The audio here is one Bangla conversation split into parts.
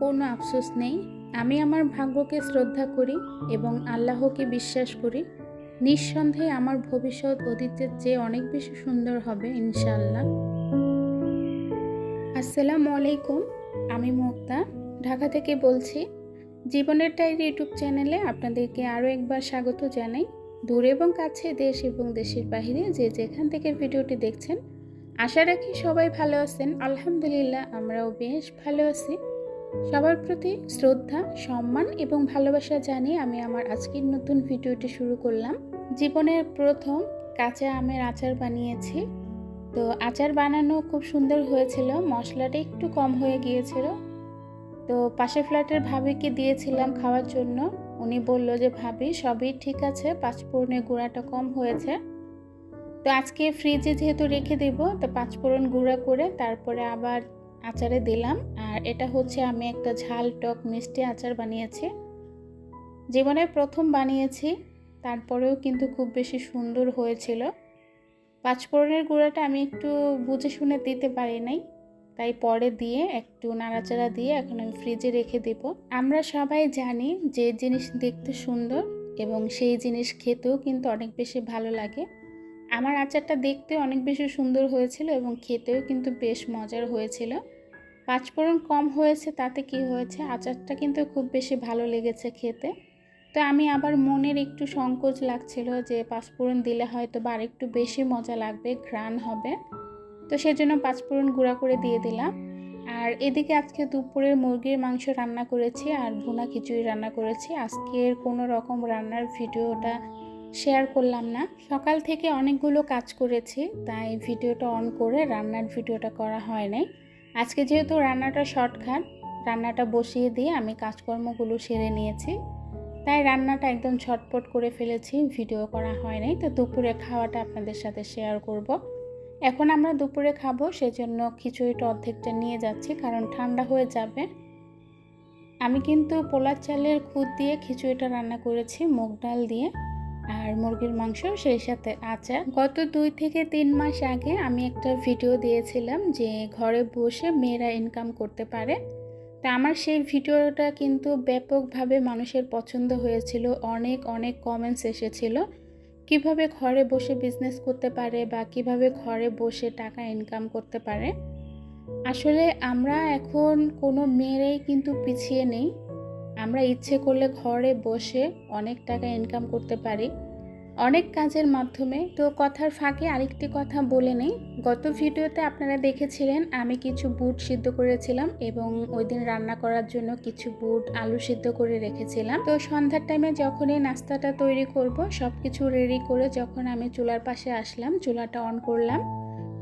কোনো আফসোস নেই। আমি আমার ভাগ্যকে শ্রদ্ধা করি এবং আল্লাহকে বিশ্বাস করি। নিঃসন্দেহে আমার ভবিষ্যৎ অতীতের চেয়ে অনেক বেশি সুন্দর হবে ইনশাল্লাহ আসসালামু আলাইকুম, আমি মুক্তা। ঢাকা থেকে বলছি, জীবনের ডায়েরি ইউটিউব চ্যানেলে আপনাদেরকে আরও একবার স্বাগত জানাই। দূর এবং কাছে দেশ এবং দেশের বাইরে যে যেখান থেকে ভিডিওটি দেখছেন আশা রাখি সবাই ভালো আছেন। আলহামদুলিল্লাহ আমরাও বেশ ভালো আছি। সবার প্রতি শ্রদ্ধা, সম্মান এবং ভালোবাসা জানিয়ে আমি আমার আজকের নতুন ভিডিওটি শুরু করলাম। জীবনের প্রথম কাঁচা আমের আচার বানিয়েছি। তো আচার বানানো খুব সুন্দর হয়েছিল, মশলাটা একটু কম হয়ে গিয়েছিল। তো পাশে ফ্ল্যাটের ভাবিকে দিয়েছিলাম খাওয়ার জন্য। উনি বলল যে, ভাবি, সবই ঠিক আছে, পাঁচফোড়নের গুঁড়াটা কম হয়েছে। তো আজকে ফ্রিজে যেহেতু রেখে দেব, তো পাঁচফোড়ন গুঁড়া করে তারপরে আবার আচারে দিলাম। আর এটা হচ্ছে আমি একটা ঝাল টক মিষ্টি আচার বানিয়েছি। জীবনে প্রথম বানিয়েছি, তারপরেও কিন্তু খুব বেশি সুন্দর হয়েছিল। পাঁচফোড়নের গুঁড়াটা আমি একটু বুঝে শুনে দিতে পারি নাই, তাই পরে দিয়ে একটু নাড়াচাড়া দিয়ে এখন আমি ফ্রিজে রেখে দেব। আমরা সবাই জানি যে জিনিস দেখতে সুন্দর এবং সেই জিনিস খেতেও কিন্তু অনেক বেশি ভালো লাগে। আমার আচারটা দেখতে অনেক বেশি সুন্দর হয়েছিল এবং খেতেও কিন্তু বেশ মজার হয়েছিল। পাঁচফোড়ন কম হয়েছে, তাতে কি হয়েছে? আচারটা কিন্তু খুব বেশি ভালো লেগেছে খেতে। তো আমি আবার মনের একটু সংকোচ লাগছিল যে পাঁচফোড়ন দিলে হয়তো বা আরেকটু বেশি মজা লাগবে, ঘ্রাণ হবে। তো সেজন্য পাঁচফোড়ন গুঁড়া করে দিয়ে দিলাম। আর এদিকে আজকে দুপুরের মুরগির মাংস রান্না করেছি আর ভুনা খিচুড়ি রান্না করেছি। আজকের কোনো রকম রান্নার ভিডিওটা শেয়ার করলাম না। সকাল থেকে অনেকগুলো কাজ করেছি, তাই ভিডিওটা অন করে রান্নার ভিডিওটা করা হয় নাই। আজকে যেহেতু রান্নাটা শর্টকাট রান্নাটা বসিয়ে দিয়ে আমি কাজকর্মগুলো সেরে নিয়েছি। তাই রান্নাটা একদম ছটপট করে ফেলেছি, ভিডিও করা হয় নাই। তো দুপুরে খাওয়াটা আপনাদের সাথে শেয়ার করব। এখন আমরা দুপুরে খাব, সেজন্য খিচুড়িটা অর্ধেকটা নিয়ে যাচ্ছি, কারণ ঠান্ডা হয়ে যাবে। আমি কিন্তু পোলার চালের খুদ দিয়ে খিচুড়িটা রান্না করেছি, মুগ ডাল দিয়ে। আর মুরগির মাংস, সেই সাথে আচার। গত দুই থেকে তিন মাস আগে আমি একটা ভিডিও দিয়েছিলাম যে ঘরে বসে মেয়েরা ইনকাম করতে পারে। তা আমার সেই ভিডিওটা কিন্তু ব্যাপকভাবে মানুষের পছন্দ হয়েছিল, অনেক অনেক কমেন্টস এসেছিল। কীভাবে ঘরে বসে বিজনেস করতে পারে বা কীভাবে ঘরে বসে টাকা ইনকাম করতে পারে। আসলে আমরা এখন কোনো মেয়েরাই কিন্তু পিছিয়ে নেই। আমরা ইচ্ছে করলে ঘরে বসে অনেক টাকা ইনকাম করতে পারি। অনেক কাজের মাধ্যমে। তো কথার ফাঁকে আরেকটি কথা বলে নেই। গত ভিডিওতে আপনারা দেখেছিলেন, আমি কিছু বুট সিদ্ধ করেছিলাম এবং ওই দিন রান্না করার জন্য কিছু বুট, আলু সিদ্ধ করে রেখেছিলাম। তো সন্ধ্যার টাইমে যখন এই নাস্তাটা তৈরি করব সব কিছু রেডি করে যখন আমি চুলার পাশে আসলাম, চুলাটা অন করলাম।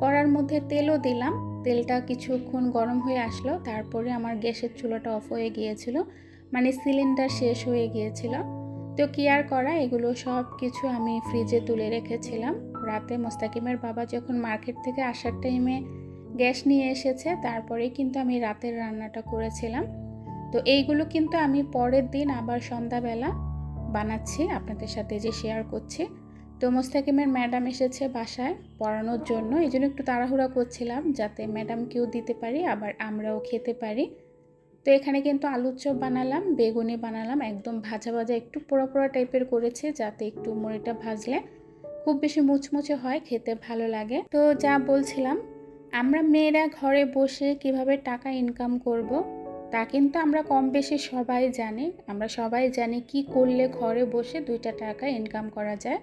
করার মধ্যে তেলও দিলাম। তেলটা কিছুক্ষণ গরম হয়ে আসলো। তারপরে আমার গ্যাসের চুলাটা অফ হয়ে গিয়েছিল। মানে সিলিন্ডার শেষ হয়ে গিয়েছিল। তো কি আর করা, এগুলো সব কিছু আমি ফ্রিজে তুলে রেখেছিলাম। রাতে মোস্তাকিমের বাবা যখন মার্কেট থেকে আসার টাইমে গ্যাস নিয়ে এসেছে তারপরে কিন্তু আমি রাতের রান্নাটা করেছিলাম। তো এইগুলো কিন্তু আমি পরের দিন আবার সন্ধ্যাবেলা বানাচ্ছি, আপনাদের সাথে যে শেয়ার করছি। তো মোস্তাকিমের ম্যাডাম এসেছে বাসায় পড়ানোর জন্য এই জন্য একটু তাড়াহুড়া করছিলাম যাতে ম্যাডামকেও দিতে পারি, আবার আমরাও খেতে পারি। তো এখানে কিন্তু আলুর চপ বানালাম, বেগুনি বানালাম, একদম ভাজা ভাজা একটু পোড়া পোড়া টাইপের করেছে যাতে একটু মুড়িটা ভাজলে খুব বেশি মুচমুচে হয়, খেতে ভালো লাগে তো যা বলছিলাম, আমরা মেয়েরা ঘরে বসে কীভাবে টাকা ইনকাম করব। তা কিন্তু আমরা কম বেশি সবাই জানি আমরা সবাই জানি কি করলে ঘরে বসে দুইটা টাকা ইনকাম করা যায়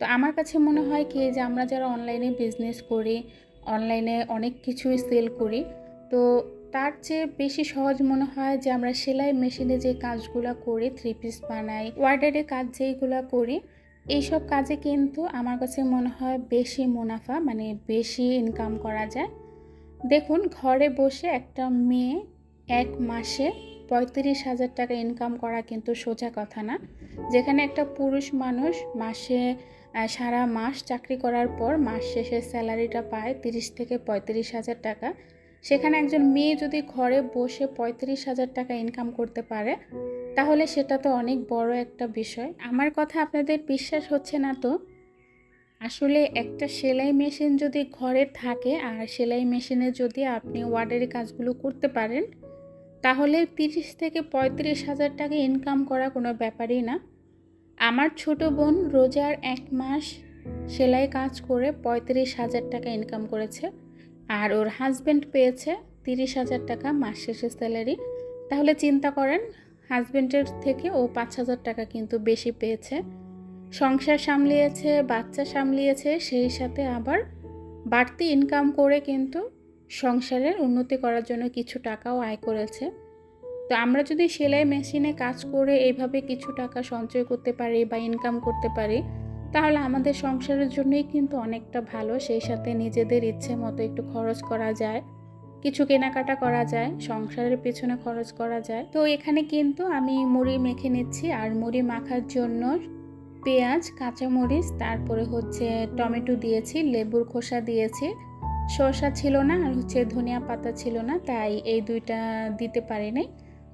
তো আমার কাছে মনে হয় কি, যে আমরা যারা অনলাইনে বিজনেস করি অনলাইনে অনেক কিছুই সেল করি, তো তার চেয়ে বেশি সহজ মনে হয় যে আমরা সেলাই মেশিনে যে কাজগুলো করি থ্রি পিস বানাই ওয়ার্ডারে কাজ যেইগুলো করি, এইসব কাজে কিন্তু আমার কাছে মনে হয় বেশি মুনাফা মানে বেশি ইনকাম করা যায়। দেখুন, ঘরে বসে একটা মেয়ে এক মাসে পঁয়ত্রিশ হাজার টাকা ইনকাম করা কিন্তু সোজা কথা না। যেখানে একটা পুরুষ মানুষ মাসে সারা মাস চাকরি করার পর মাস শেষে স্যালারিটা পায় তিরিশ থেকে পঁয়ত্রিশ হাজার টাকা। সেখানে একজন মেয়ে যদি ঘরে বসে পঁয়ত্রিশ হাজার টাকা ইনকাম করতে পারে, তাহলে সেটা তো অনেক বড় একটা বিষয়। আমার কথা আপনাদের বিশ্বাস হচ্ছে না তো? আসলে একটা সেলাই মেশিন যদি ঘরে থাকে, আর সেলাই মেশিনে যদি আপনি ওয়ার্ডের কাজগুলো করতে পারেন, তাহলে তিরিশ থেকে পঁয়ত্রিশ হাজার টাকা ইনকাম করা কোনো ব্যাপারই না। আমার ছোট বোন রোজার এক মাস সেলাই কাজ করে পঁয়ত্রিশ হাজার টাকা ইনকাম করেছে। আর ওর হাজব্যান্ড পেয়েছে তিরিশ হাজার টাকা মাস শেষে স্যালারি তাহলে চিন্তা করেন হাজব্যান্ডের থেকে ও পাঁচ হাজার টাকা কিন্তু বেশি পেয়েছে। সংসার সামলিয়েছে, বাচ্চা সামলিয়েছে, সেই সাথে আবার বাড়তি ইনকাম করে কিন্তু সংসারের উন্নতি করার জন্য কিছু টাকাও আয় করেছে। তো আমরা যদি সেলাই মেশিনে কাজ করে এইভাবে কিছু টাকা সঞ্চয় করতে পারি বা ইনকাম করতে পারি তাহলে আমাদের সংসারের জন্যই কিন্তু অনেকটা ভালো, সেই সাথে নিজেদের ইচ্ছে মতো একটু খরচ করা যায়। কিছু কেনাকাটা করা যায়, সংসারের পেছনে খরচ করা যায়। তো এখানে কিন্তু আমি মুড়ি মেখে নিচ্ছি, আর মুড়ি মাখার জন্য পেঁয়াজ, কাঁচামরিচ, তারপরে হচ্ছে টমেটো দিয়েছি, লেবুর খোসা দিয়েছি। শসা ছিল না, আর হচ্ছে ধনিয়া পাতা ছিল না, তাই এই দুইটা দিতে পারি নাই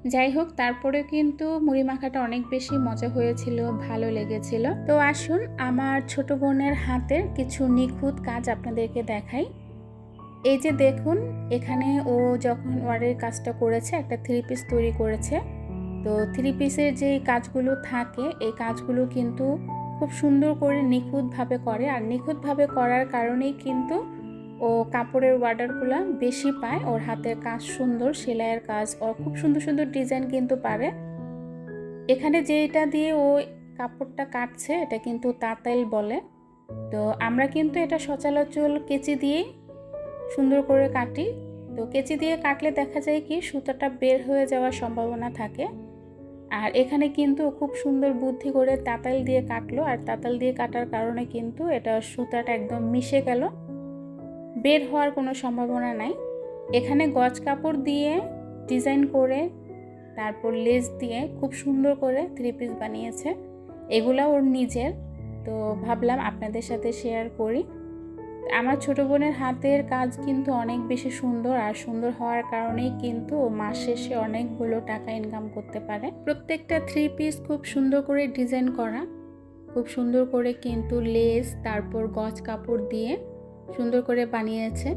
যাই হোক, তারপরে কিন্তু মুড়ি মাখাটা অনেক বেশি মজা হয়েছিল, ভালো লেগেছিল। তো আসুন, আমার ছোট বোনের হাতের কিছু নিখুঁত কাজ আপনাদেরকে দেখাই। এই যে দেখুন, এখানে ও যখন ওয়ারের কাজটা করেছে, একটা থ্রি পিস তৈরি করেছে। তো থ্রি পিসের যে কাজগুলো থাকে, এই কাজগুলো কিন্তু খুব সুন্দর করে নিখুঁতভাবে করে। আর নিখুঁতভাবে করার কারণেই কিন্তু ও কাপড়ের অর্ডারগুলো বেশি পায়, ওর হাতের কাজ সুন্দর, সেলাইয়ের কাজ, ও খুব সুন্দর সুন্দর ডিজাইন কিন্তু পারে। এখানে যেটা দিয়ে ও কাপড়টা কাটছে, এটা কিন্তু তাতাইল বলে। তো আমরা কিন্তু এটা সচরাচর কেচি দিয়ে সুন্দর করে কাটি। তো কেচি দিয়ে কাটলে দেখা যায় কি, সুতাটা বের হয়ে যাওয়ার সম্ভাবনা থাকে। আর এখানে কিন্তু খুব সুন্দর বুদ্ধি করে তাতাল দিয়ে কাটলো, আর তাতাল দিয়ে কাটার কারণে কিন্তু এটা সুতাটা একদম মিশে গেল। বের হওয়ার কোনো সম্ভাবনা নাই। এখানে গজ কাপড় দিয়ে ডিজাইন করে, তারপর লেস দিয়ে খুব সুন্দর করে থ্রি পিস বানিয়েছে। এগুলা ওর নিজের। তো ভাবলাম আপনাদের সাথে শেয়ার করি। আমার ছোট বোনের হাতের কাজ কিন্তু অনেক বেশি সুন্দর আর সুন্দর হওয়ার কারণেই কিন্তু মাস শেষে অনেকগুলো টাকা ইনকাম করতে পারে। প্রত্যেকটা থ্রি পিস খুব সুন্দর করে ডিজাইন করা, খুব সুন্দর করে কিন্তু লেস, তারপর গজ কাপড় দিয়ে সুন্দর করে বানিয়েছে।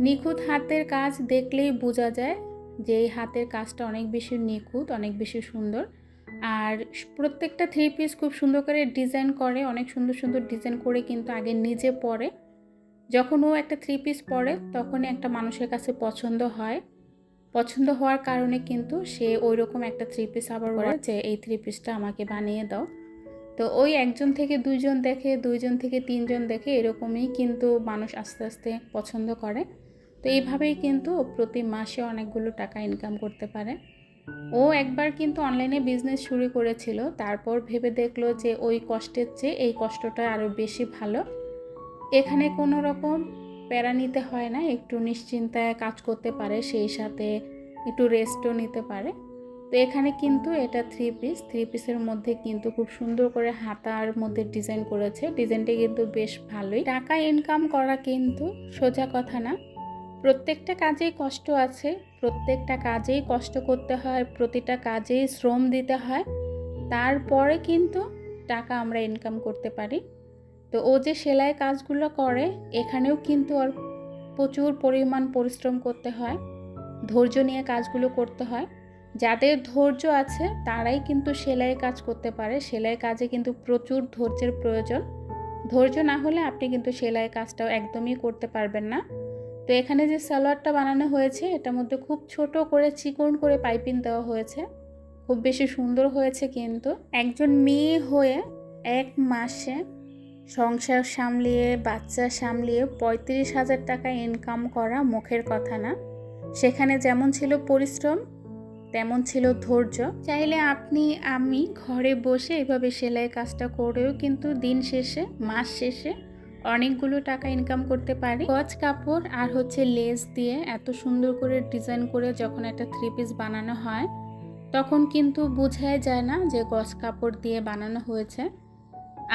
নিখুঁত হাতের কাজ দেখলেই বোঝা যায় যে এই হাতের কাজটা অনেক বেশি নিখুঁত অনেক বেশি সুন্দর। আর প্রত্যেকটা থ্রি পিস খুব সুন্দর করে ডিজাইন করে অনেক সুন্দর সুন্দর ডিজাইন করে কিন্তু আগে নিজে পরে। যখন ও একটা থ্রি পিস পরে তখনই একটা মানুষের কাছে পছন্দ হয়। পছন্দ হওয়ার কারণে কিন্তু সে ওই রকম একটা থ্রি পিস আবার বলে যে এই থ্রি পিসটা আমাকে বানিয়ে দাও। তো ওই একজন থেকে দুইজন দেখে, দুইজন থেকে তিনজন দেখে এরকমই কিন্তু মানুষ আস্তে আস্তে পছন্দ করে। তো এইভাবেই কিন্তু প্রতি মাসে অনেকগুলো টাকা ইনকাম করতে পারে। ও একবার কিন্তু অনলাইনে বিজনেস শুরু করেছিল, তারপর ভেবে দেখল যে ওই কষ্টের চেয়ে এই কষ্টটা আরও বেশি ভালো। এখানে কোনো রকম প্যারা নিতে হয় না, একটু নিশ্চিন্তায় কাজ করতে পারে, সেই সাথে একটু রেস্টও নিতে পারে। তো এখানে কিন্তু এটা থ্রি পিস থ্রি পিসের মধ্যে কিন্তু খুব সুন্দর করে হাতার মধ্যে ডিজাইন করেছে। ডিজাইনটা কিন্তু বেশ ভালোই। টাকা ইনকাম করা কিন্তু সোজা কথা না। প্রত্যেকটা কাজেই কষ্ট আছে। প্রত্যেকটা কাজেই কষ্ট করতে হয়। প্রতিটা কাজেই শ্রম দিতে হয়। তারপরে কিন্তু টাকা আমরা ইনকাম করতে পারি। তো ও যে সেলাই কাজগুলো করে, এখানেও কিন্তু ওর প্রচুর পরিমাণ পরিশ্রম করতে হয়। ধৈর্য নিয়ে কাজগুলো করতে হয়। যাদের ধৈর্য আছে, তারাই কিন্তু সেলাই কাজ করতে পারে। সেলাই কাজে কিন্তু প্রচুর ধৈর্যের প্রয়োজন। ধৈর্য না হলে আপনি কিন্তু সেলাই কাজটাও একদমই করতে পারবেন না। তো এখানে যে সালোয়ারটা বানানো হয়েছে, এটার মধ্যে খুব ছোট করে চিকন করে পাইপিং দেওয়া হয়েছে। খুব বেশি সুন্দর হয়েছে কিন্তু। একজন মেয়ে হয়ে এক মাসে সংসার সামলিয়ে, বাচ্চা সামলিয়ে পঁয়ত্রিশ হাজার টাকা ইনকাম করা মুখের কথা না। সেখানে যেমন ছিল পরিশ্রম তেমন ছিল ধৈর্য। চাইলে আপনি, আমি ঘরে বসে এভাবে সেলাই কাজটা করেও কিন্তু দিন শেষে, মাস শেষে অনেকগুলো টাকা ইনকাম করতে পারি। গজ কাপড় আর হচ্ছে লেস দিয়ে এত সুন্দর করে ডিজাইন করে যখন একটা থ্রি পিস বানানো হয়, তখন কিন্তু বোঝাই যায় না যে গজ কাপড় দিয়ে বানানো হয়েছে।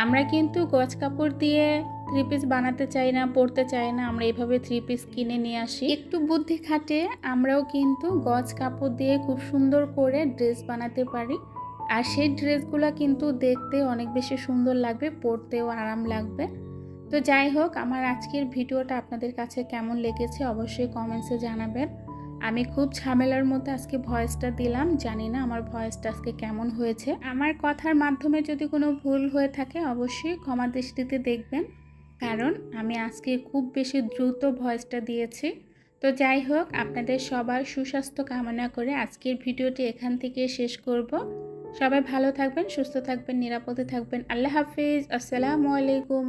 আমরা কিন্তু গজ কাপড় দিয়ে থ্রি পিস বানাতে চাই না, পরতে চাই না, আমরা এইভাবে থ্রি পিস কিনে নিয়ে আসি। একটু বুদ্ধি খাটিয়ে আমরাও কিন্তু গজ কাপড় দিয়ে খুব সুন্দর করে ড্রেস বানাতে পারি। আর সেই ড্রেসগুলো কিন্তু দেখতে অনেক বেশি সুন্দর লাগবে, পরতেও আরাম লাগবে। তো যাই হোক, আমার আজকের ভিডিওটা আপনাদের কাছে কেমন লেগেছে অবশ্যই কমেন্টসে জানাবেন। আমি খুব ঝামেলার মধ্যে আজকে ভয়েসটা দিলাম, জানি না আমার ভয়েসটা আজকে কেমন হয়েছে। আমার কথার মাধ্যমে যদি কোনো ভুল হয়ে থাকে অবশ্যই ক্ষমা দৃষ্টিতে দেখবেন, কারণ আমি আজকে খুব বেশি দ্রুত ভয়েসটা দিয়েছি। তো যাই হোক, আপনাদের সবার সুস্বাস্থ্য কামনা করে আজকের ভিডিওটি এখান থেকে শেষ করব। সবাই ভালো থাকবেন, সুস্থ থাকবেন, নিরাপদে থাকবেন। আল্লাহ হাফিজ, আসসালামু আলাইকুম।